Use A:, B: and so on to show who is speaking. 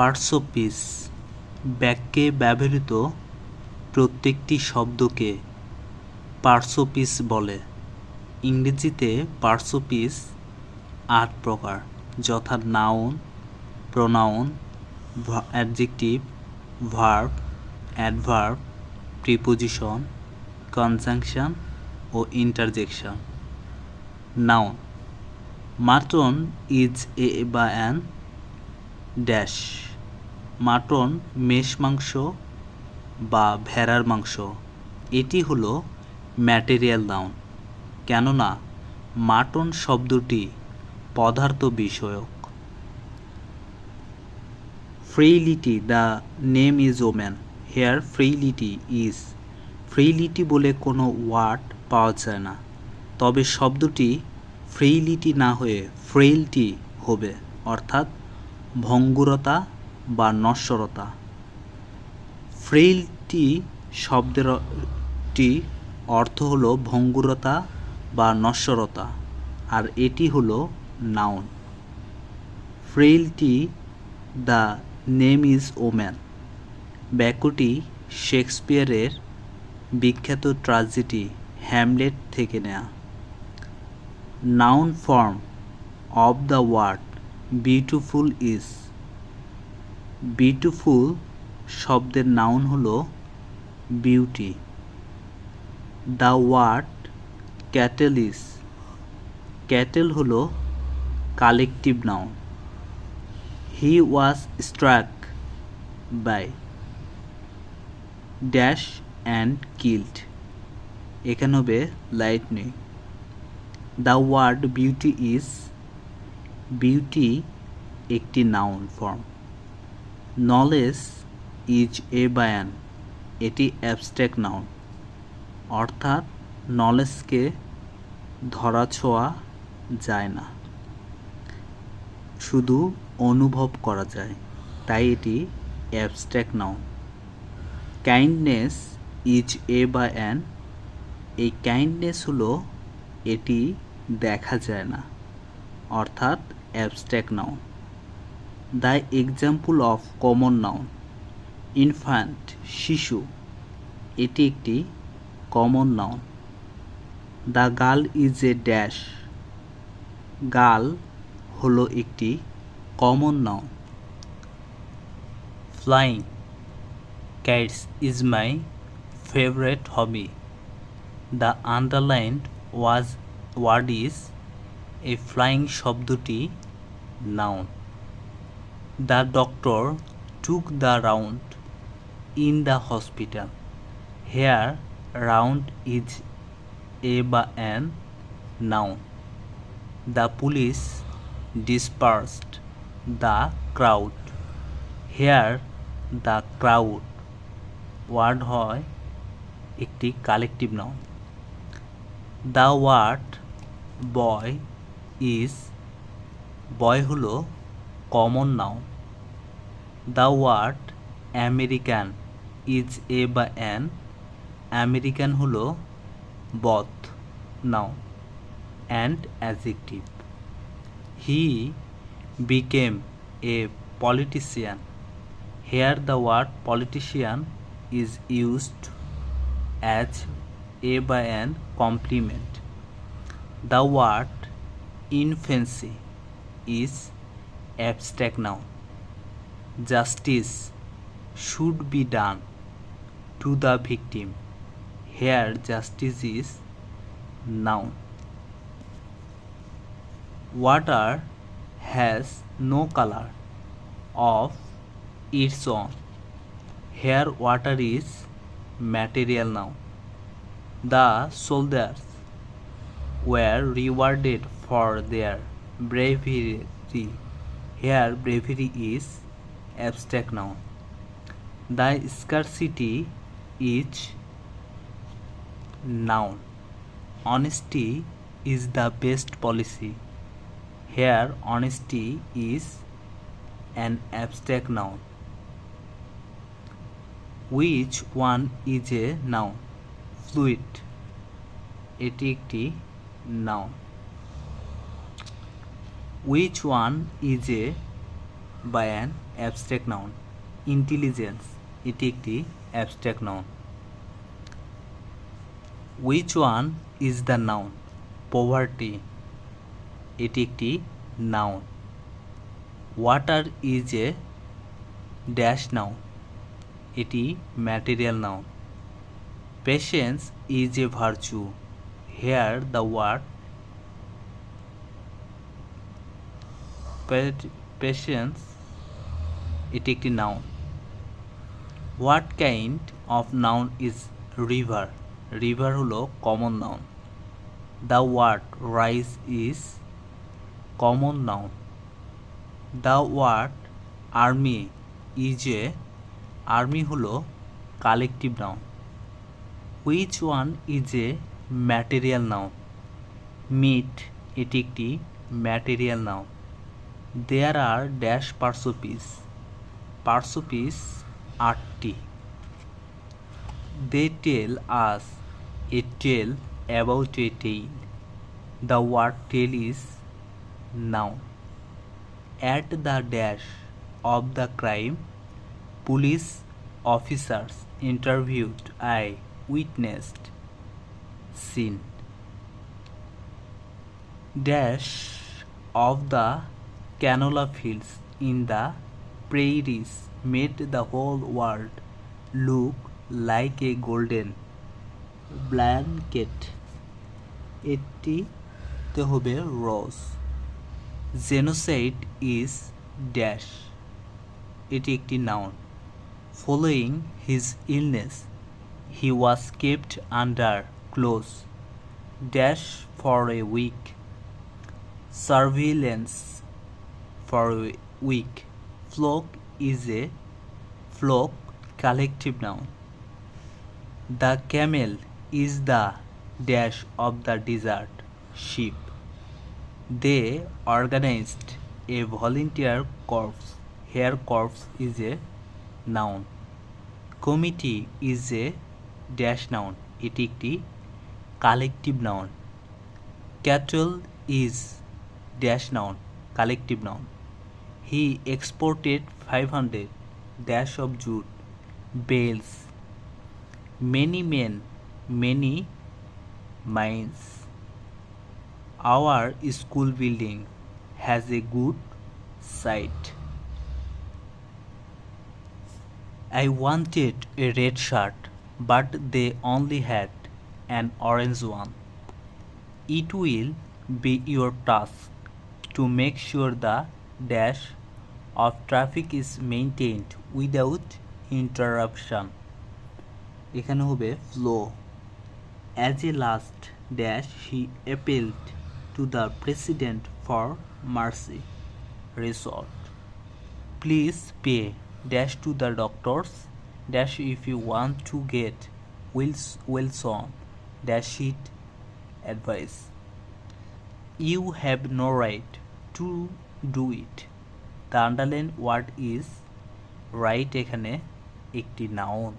A: Parts of ব্যাককে ব্যবহৃত প্রত্যেকটি শব্দকে পার্টস অফ বলে ইংরেজিতে পার্টস অফ আট প্রকার যথা noun pronoun adjective verb adverb preposition conjunction O interjection noun mutton is a বা অ্যান ড্যাশ মাটন মেষ মাংস বা ভেড়ার মাংস এটি হলো ম্যাটেরিয়াল নাউন কেননা মাটন শব্দটি পদার্থ বিষয়ক frailty the name is woman here frailty is frailty বলে কোনো ওয়ার্ড পাওয়া যায় না তবে শব্দটি ফ্রিলিটি না হয়ে ফ্রেইলটি হবে অর্থাৎ ভঙ্গুরতা বা নশ্বরতা ফ্রেইলটি টি অর্থ হলো ভঙ্গুরতা বা নশ্বরতা আর এটি হলো noun frailty the name is woman ব্যাকুটি শেক্সপিয়ারের বিখ্যাত ট্রাজেডি হ্যামলেট থেকে নেয়া noun form of the word beautiful is beautiful শব্দের নাউন হলো beauty the word cattle is cattle হলো collective noun he was struck by dash and killed এখানে হবে light নেই the word beauty is beauty একটি noun form knowledge is a বায়ান এটি abstract noun অর্থাৎ নলেজকে ধরা ছোঁয়া যায় না শুধু অনুভব করা যায় তাই এটি abstract noun kindness is a বা অ্যান এই কাইন্ডনেস হলো এটি দেখা যায় না অর্থাৎ abstract noun the example of common noun infant শিশু এটি একটি common noun the girl is a dash girl হল একটি common noun flying cats is my favourite hobby the underlined was word is a flying শব্দটি noun The doctor took the round in the hospital. Here, round is a an noun. The police dispersed the crowd. Here, the crowd word হয় একটি collective noun the word boy is boy হলো common noun the word American is a বা an American হল both noun and adjective he became a politician here the word politician is used as a বা an complement the word infancy is abstract noun Justice should be done to the victim. Here justice is noun. Water has no color of its own. Here water is material noun. The soldiers were rewarded for their bravery. Here bravery is abstract noun. The scarcity is noun. Honesty is the best policy. Here, honesty is an abstract noun. Which one is a noun? Fluid এটি একটি noun which one is a বা an abstract noun intelligence এটি একটি abstract noun which one is the noun poverty এটি একটি noun water is a dash noun এটি material noun patience is a virtue here the word patience এটি একটি noun what kind of noun is river river হলো common noun the word rice is common noun the word army is a army হলো collective noun which one is a material noun meat এটি একটি material noun there are dash parts of speech parts of speech আটটি they tell us a tale about a tale the word tale is noun at the dash of the crime police officers interviewed I witnessed scene dash of the canola fields in the prairies made the whole world look like a golden blanket. এটিতে হবে রস genocide is dash এটি একটি noun following his illness he was kept under close dash for a week surveillance for week Flock is a flock collective noun. The camel is the dash of the desert sheep. They organized a volunteer corps. hair corps is a noun. Committee is a dash noun. it is a collective noun cattle is dash noun collective noun he exported 500 dash of jute bales many men many mines our school building has a good sight i wanted a red shirt but they only had an orange one it will be your task to make sure the dash of traffic is maintained without interruption. এখানে হবে flow. As a last dash, he appealed to the president for mercy. Result. Please pay dash to the doctors dash if you want to get Wilson dash it advice. You have no right to do it. The underline word is right এখানে একটি noun